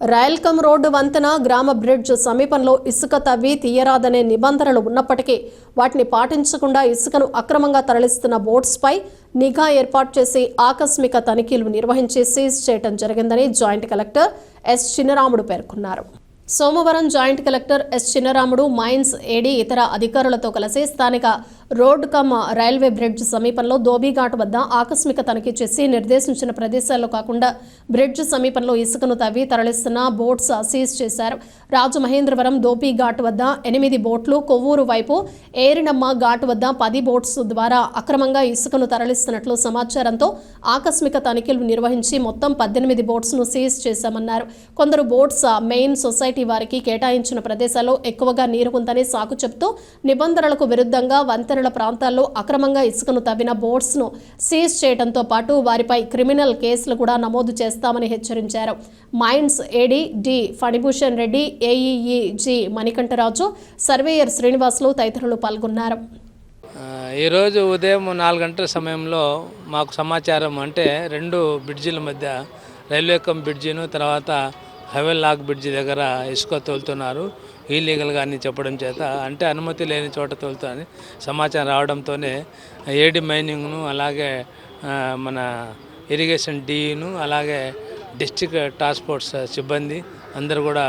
రాయల్కమ్ road వంతెన గ్రామ bridge సమీపంలో ఇసుక తవ్వి తీయరాదనే నిబంధనలు ఉన్నప్పటికీ వాటిని పాటించకుండా ఇసుకను అక్రమంగా తరలిస్తున్న బోట్స్పై నిఘా ఏర్పాటు చేసి ఆకస్మిక తనిఖీలు నిర్వహించి సీజ్ చేయడం జరిగిందని జాయింట్ కలెక్టర్ ఎస్ చిన్నరాముడు పేర్కొన్నారు. సోమవారం joint collector S Chinnaramudu mines AD ఇతర అధికారులతో కలిసి స్థానిక రోడ్ కమ్ రైల్వే బ్రిడ్జ్ సమీపంలో ధోబీఘాట్ వద్ద ఆకస్మిక తనిఖీ చేసి నిర్దేశించిన ప్రదేశాల్లో కాకుండా బ్రిడ్జ్ సమీపంలో ఇసుకను తవ్వి తరలిస్తున్న బోట్స్ సీజ్ చేశారు. రాజమహేంద్రవరం ధోబీఘాట్ వద్ద ఎనిమిది బోట్లు కొవ్వూరు వైపు ఏరినమ్మ ఘాట్ వద్ద పది బోట్స్ ద్వారా అక్రమంగా ఇసుకను తరలిస్తున్నట్లు సమాచారంతో ఆకస్మిక తనిఖీలు నిర్వహించి మొత్తం పద్దెనిమిది బోట్స్ను సీజ్ చేశామన్నారు. కొందరు బోట్స్ మెయిన్ సొసైటీ వారికి కేటాయించిన ప్రదేశాల్లో ఎక్కువగా నీరు ఉందని సాకు చెప్తూ నిబంధనలకు విరుద్ధంగా వంతెనల ప్రాంతాల్లో అక్రమంగా ఇసుకను తవ్విన బోట్స్ను సీజ్ చేయడంతో పాటు వారిపై క్రిమినల్ కేసులు కూడా నమోదు చేస్తామని హెచ్చరించారు. Mines AD D Phanibhushan Reddy AEE G Manikantaraju surveyor Srinivasulu తదితరులు పాల్గొన్నారు. ఈరోజు ఉదయం నాలుగు గంటల సమయంలో మాకు సమాచారం అంటే రెండు బ్రిడ్జిల మధ్య రైల్వే కమ్ బ్రిడ్జిను తర్వాత హైవే లాక్ బ్రిడ్జి దగ్గర ఇసుక తోలుతున్నారు. ఇల్లీగల్గా అని చెప్పడం చేత. అంటే అనుమతి లేని చోట తోలుతారని సమాచారం రావడంతోనే ఏడి మైనింగ్ను అలాగే మన ఇరిగేషన్ డీను అలాగే డిస్టిక్ ట్రాన్స్పోర్ట్స్ సిబ్బంది అందరూ కూడా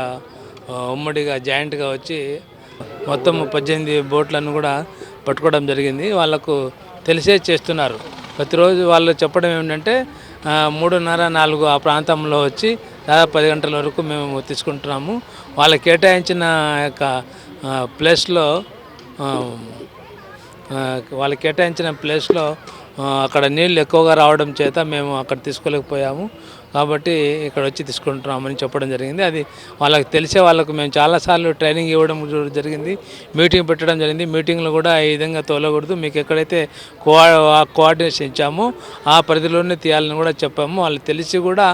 ఉమ్మడిగా జాయింట్గా వచ్చి మొత్తం పద్దెనిమిది బోట్లను కూడా పట్టుకోవడం జరిగింది. వాళ్ళకు తెలిసే చేస్తున్నారు. ప్రతిరోజు వాళ్ళు చెప్పడం ఏమిటంటే మూడున్నర నాలుగు ఆ ప్రాంతంలో వచ్చి దాదాపు పది గంటల వరకు మేము తీసుకుంటున్నాము. వాళ్ళ కేటాయించిన యొక్క ప్లేస్లో వాళ్ళ కేటాయించిన ప్లేస్లో అక్కడ నీళ్ళు ఎక్కువగా రావడం చేత మేము అక్కడ తీసుకోలేకపోయాము. కాబట్టి ఇక్కడ వచ్చి తీసుకుంటున్నామని చెప్పడం జరిగింది. అది వాళ్ళకి తెలిసే వాళ్ళకు మేము చాలాసార్లు ట్రైనింగ్ ఇవ్వడం జరిగింది. మీటింగ్ పెట్టడం జరిగింది. మీటింగ్లో కూడా ఈ విధంగా తోలకూడదు. మీకు ఎక్కడైతే కోఆ కోఆర్డినేషన్ ఇచ్చామో ఆ పరిధిలోనే తీయాలని కూడా చెప్పాము. వాళ్ళు తెలిసి కూడా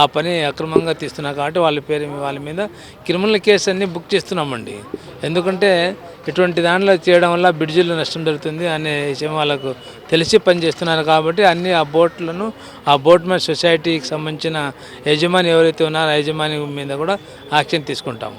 ఆ పని అక్రమంగా తీస్తున్నారు కాబట్టి వాళ్ళ పేరు వాళ్ళ మీద క్రిమినల్ కేసు అన్నీ బుక్ చేస్తున్నామండి. ఎందుకంటే ఇటువంటి దాంట్లో చేయడం వల్ల బ్రిడ్జిల్లో నష్టం జరుగుతుంది అనే విషయం వాళ్ళకు తెలిసి పనిచేస్తున్నారు కాబట్టి అన్ని ఆ బోట్లను ఆ బోట్ మీద సొసైటీకి వచ్చిన యజమాని ఎవరైతే ఉన్నారో ఆ యజమాని మీద కూడా యాక్షన్ తీసుకుంటాము.